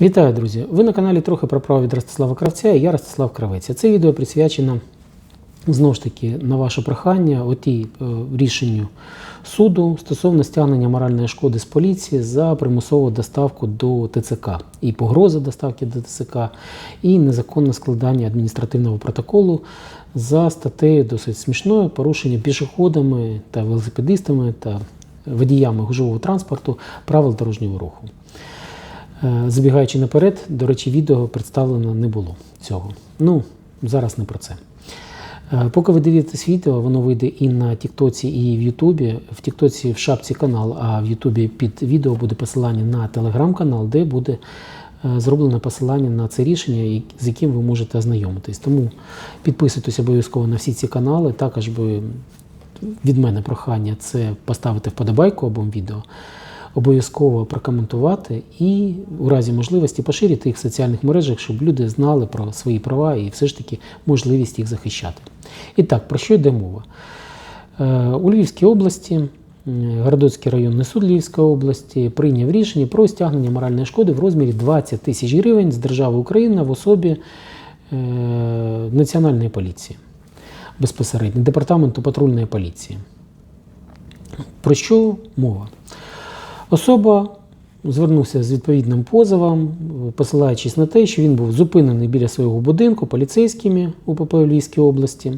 Вітаю, друзі! Ви на каналі трохи про право від Ростислава Кравця і я Ростислав Кравець. Це відео присвячено знову ж таки на ваше прохання отій е, рішенню суду стосовно стягнення моральної шкоди з поліції за примусову доставку до ТЦК і погрози доставки до ТЦК, і незаконне складання адміністративного протоколу за статтею досить смішною порушення пішоходами та велосипедистами та водіями гужового транспорту правил дорожнього руху. Е, Забігаючи наперед, до речі, відео представлено не було цього. Ну, зараз не про це. Е, Поки ви дивитесь відео, воно вийде і на Тіктоці, і в Ютубі. В Тіктоці в шапці канал, а в Ютубі під відео буде посилання на телеграм-канал, де буде е, зроблено посилання на це рішення, з яким ви можете ознайомитись. Тому підписуйтесь обов'язково на всі ці канали. Також би від мене прохання це поставити вподобайку обом відео, обов'язково прокоментувати і у разі можливості поширити їх в соціальних мережах, щоб люди знали про свої права і все ж таки можливість їх захищати. І так, про що йде мова? Е, У Львівській області Городоцький районний суд Львівської області прийняв рішення про стягнення моральної шкоди в розмірі 20 тисяч гривень з держави Україна в особі е, Національної поліції безпосередньо департаменту патрульної поліції. Про що мова? Особа звернувся з відповідним позовом, посилаючись на те, що він був зупинений біля свого будинку поліцейськими у в області.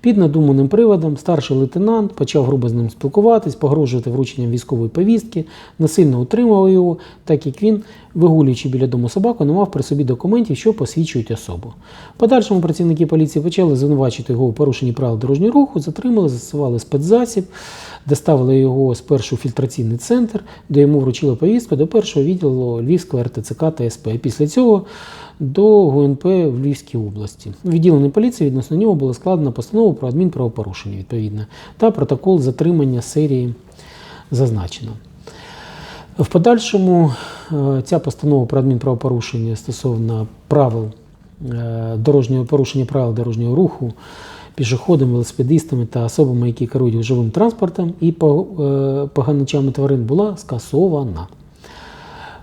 Під надуманим приводом старший лейтенант почав грубо з ним спілкуватись, погрожувати врученням військової повістки, насильно утримував його, так як він, вигулюючи біля дому собаку, не мав при собі документів, що посвідчують особу. Подальшому працівники поліції почали звинувачити його у порушенні правил дорожнього руху, затримали, застосували спецзасіб, доставили його спершу у фільтраційний центр, де йому вручили повістку до першого відділу Львівського РТЦК та СП. Після цього до ГУНП в Львівській області. У відділенні поліції відносно нього було складено постанову про адмінправопорушення відповідно та протокол затримання серії зазначено. В подальшому е, ця постанова про адмінправопорушення стосовно правил е, дорожнього порушення правил дорожнього руху пішоходами, велосипедистами та особами, які керують живим транспортом і е, поганичами тварин, була скасована.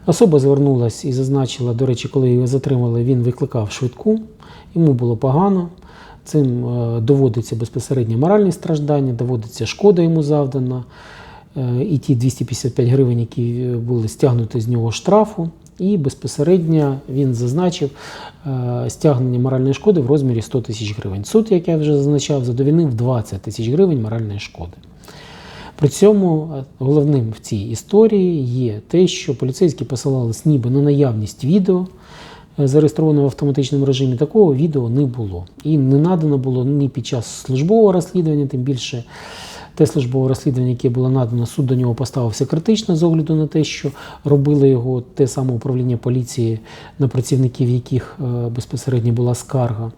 Особа звернулася і зазначила, до речі, коли його затримали, він викликав швидку, йому було погано. Цим е, доводиться безпосередньо моральні страждання, доводиться шкода йому завдана. Е, І ті 255 гривень, які е, були стягнуті з нього штрафу. І безпосередньо він зазначив стягнення моральної шкоди в розмірі 100 тисяч гривень. Суд, як я вже зазначав, задовільнив 20 тисяч гривень моральної шкоди. При цьому е, головним в цій історії є те, що поліцейські посилались ніби на наявність відео, е, зареєстрованого в автоматичному режимі. Такого відео не було. І не надано було ні під час службового розслідування, тим більше те службове розслідування, яке було надано, суд до нього поставився критично з огляду на те, що робили його те саме управління поліції, на працівників яких е, безпосередньо була скарга.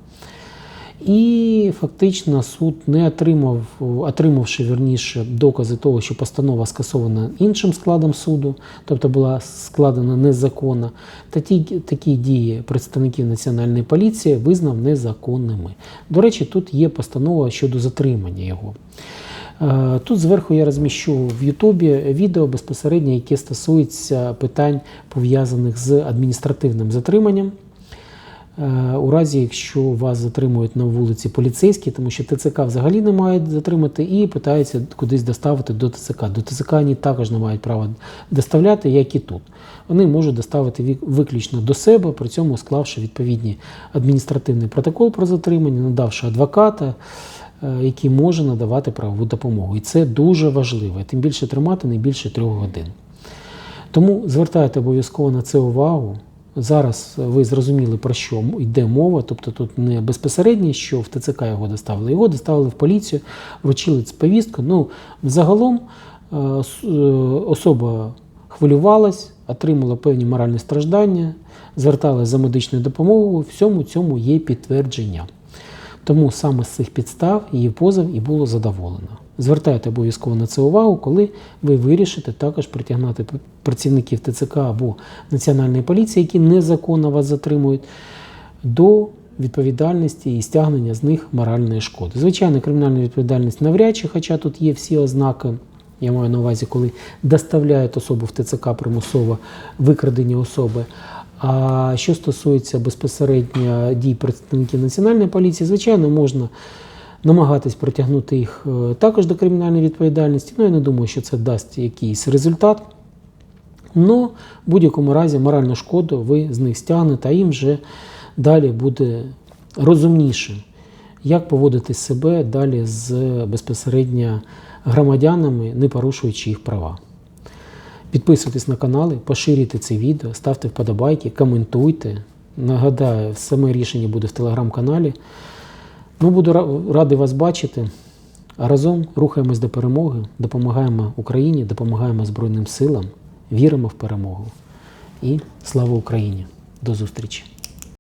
І фактично суд не отримав, отримавши вірніше докази того, що постанова скасована іншим складом суду, тобто була складена незаконно, та ті, такі дії представників національної поліції визнав незаконними. До речі, тут є постанова щодо затримання його. Е, Тут зверху я розміщу в Ютубі відео безпосередньо, яке стосується питань пов'язаних з адміністративним затриманням. Е, У разі, якщо вас затримують на вулиці поліцейські, тому що ТЦК взагалі не мають затримати і питаються кудись доставити до ТЦК. До ТЦК вони також не мають права доставляти, як і тут. Вони можуть доставити виключно до себе, при цьому склавши відповідний адміністративний протокол про затримання, надавши адвоката, е, який може надавати правову допомогу. І це дуже важливо. Тим більше тримати не більше трьох годин. Тому звертайте обов'язково на це увагу. Зараз ви зрозуміли, про що йде мова, тобто тут не безпосередньо, що в ТЦК його доставили, його доставили в поліцію, вручили цю повістку. Ну, взагалом е, е, особа хвилювалась, отримала певні моральні страждання, зверталась за медичною допомогою, всьому цьому є підтвердження. Тому саме з цих підстав її позов і було задоволено. Звертайте обов'язково на це увагу, коли ви вирішите також притягнути працівників ТЦК або Національної поліції, які незаконно вас затримують, до відповідальності і стягнення з них моральної шкоди. Звичайно, кримінальна відповідальність навряд чи, хоча тут є всі ознаки. Я маю на увазі, коли доставляють особу в ТЦК примусово викрадені особи. А що стосується безпосередньо дій представників національної поліції, звичайно, можна намагатись притягнути їх е, також до кримінальної відповідальності. Ну, я не думаю, що це дасть якийсь результат. Ну, в будь-якому разі моральну шкоду ви з них стягнете, а їм вже далі буде розумніше, як поводити себе далі з безпосередньо громадянами, не порушуючи їх права. Підписуйтесь на канали, поширюйте це відео, ставте вподобайки, коментуйте. Нагадаю, саме рішення буде в телеграм-каналі. Ну, буду радий вас бачити. А разом рухаємось до перемоги, допомагаємо Україні, допомагаємо Збройним силам, віримо в перемогу. І слава Україні! До зустрічі!